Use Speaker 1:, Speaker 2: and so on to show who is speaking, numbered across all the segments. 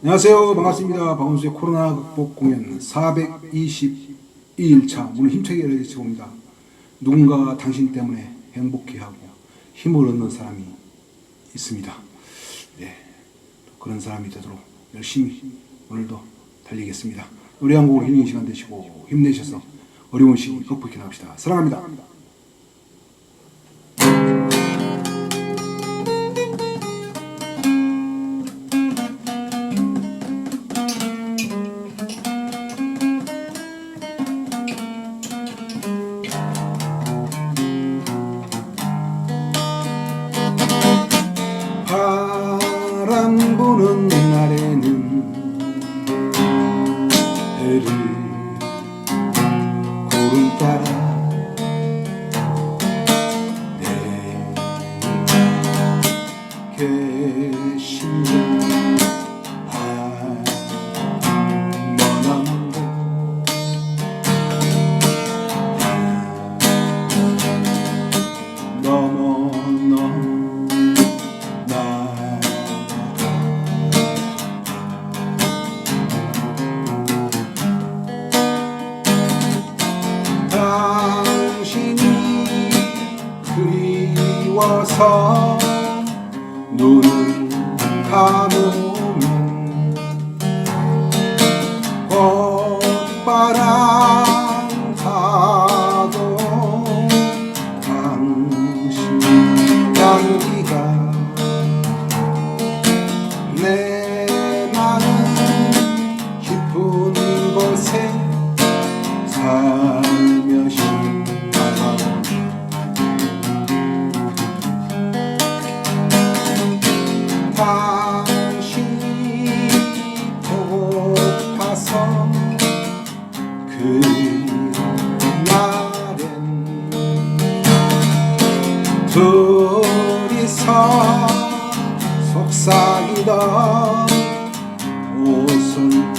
Speaker 1: 안녕하세요. 반갑습니다. 박원수의 코로나 극복 공연 422일차 문을 힘차게 열어주시고 옵니다. 누군가 당신 때문에 행복해하고 힘을 얻는 사람이 있습니다. 네, 그런 사람이 되도록 열심히 오늘도 달리겠습니다. 노래 한 곡으로 힐링 시간 되시고 힘내셔서 어려운 시기 극복해 나갑시다. 사랑합니다. 부는 날에는 해 그리워서 눈을 감으 그날엔 둘이서 속삭이던 옷은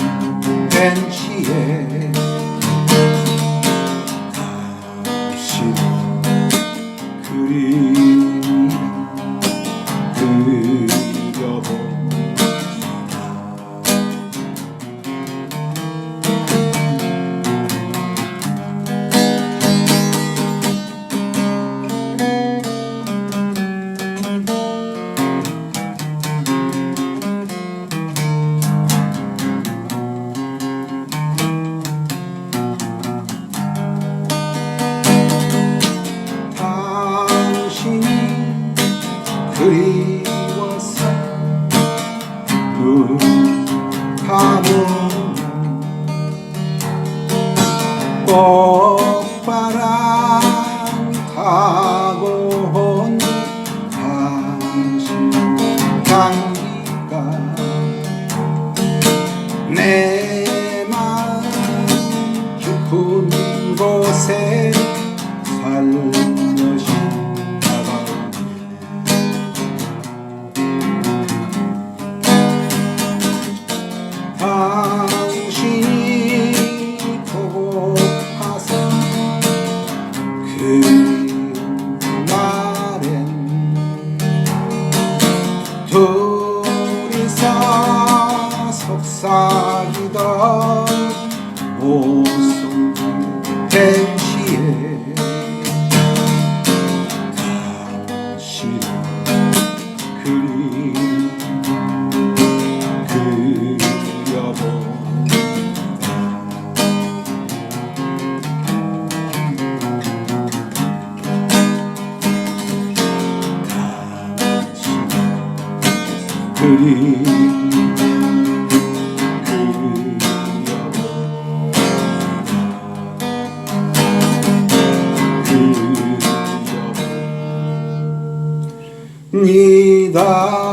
Speaker 1: 벤치에 눈 감으면 꽃바람 타고 온 당신 향기가 내 둘이서 속삭이던 옷속 벤 그림 그려본다 니다